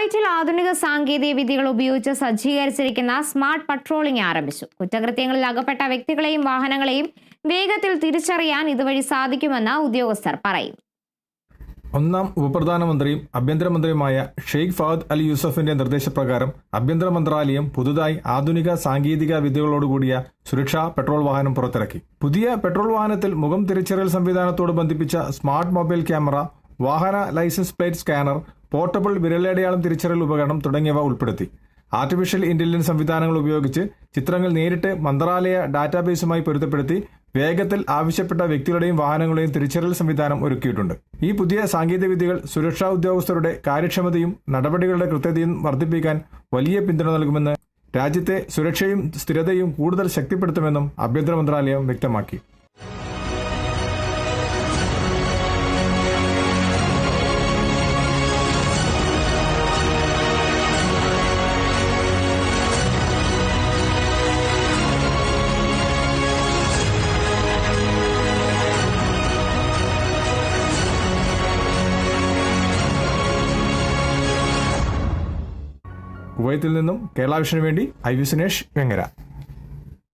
കുവൈറ്റിൽ ആധുനിക സാങ്കേതിക വിദ്യകൾ ഉപയോഗിച്ച് സജ്ജീകരിച്ചിരിക്കുന്ന സ്മാർട്ട് പട്രോളിംഗ് ആരംഭിച്ചു. കുറ്റകൃത്യങ്ങളിൽ അകപ്പെട്ട വ്യക്തികളെയും വാഹനങ്ങളെയും വേഗത്തിൽ തിരിച്ചറിയാൻ ഇതുവഴി സാധിക്കുമെന്ന് ഉദ്യോഗസ്ഥർ പറയും. ഒന്നാം ഉപപ്രധാനമന്ത്രിയും ആഭ്യന്തരമന്ത്രിയുമായ ഷെയ്ഖ് ഫഹദ് അൽ യൂസഫിന്റെ നിർദ്ദേശപ്രകാരം ആഭ്യന്തര മന്ത്രാലയം പുതുതായി ആധുനിക സാങ്കേതിക വിദ്യകളോടുകൂടിയ സുരക്ഷാ പെട്രോൾ വാഹനം പുറത്തിറക്കി. പുതിയ പെട്രോൾ വാഹനത്തിൽ മുഖം തിരിച്ചറിയൽ സംവിധാനത്തോട് ബന്ധിപ്പിച്ച സ്മാർട്ട് മൊബൈൽ ക്യാമറ വാഹന ലൈസൻസ് പ്ലേറ്റ് സ്കാനർ പോർട്ടബിൾ വിരലടയാളം തിരിച്ചറിയൽ ഉപകരണം തുടങ്ങിയവ ഉൾപ്പെടുത്തി. ആർട്ടിഫിഷ്യൽ ഇന്റലിജൻസ് സംവിധാനങ്ങൾ ഉപയോഗിച്ച് ചിത്രങ്ങൾ നേരിട്ട് മന്ത്രാലയ ഡാറ്റാബേസുമായി പൊരുത്തപ്പെടുത്തി വേഗത്തിൽ ആവശ്യപ്പെട്ട വ്യക്തികളുടെയും വാഹനങ്ങളുടെയും തിരിച്ചറിയൽ സംവിധാനം ഒരുക്കിയിട്ടുണ്ട്. ഈ പുതിയ സാങ്കേതികവിദ്യകൾ സുരക്ഷാ ഉദ്യോഗസ്ഥരുടെ കാര്യക്ഷമതയും നടപടികളുടെ കൃത്യതയും വർദ്ധിപ്പിക്കാൻ വലിയ പിന്തുണ നൽകുമെന്ന് രാജ്യത്തെ സുരക്ഷയും സ്ഥിരതയും കൂടുതൽ ശക്തിപ്പെടുത്തുമെന്നും ആഭ്യന്തര മന്ത്രാലയം വ്യക്തമാക്കി. കുവൈത്തിൽ നിന്നും കേരള വിഷന് വേണ്ടി ഐ വി സുനേഷ് വെങ്ങര.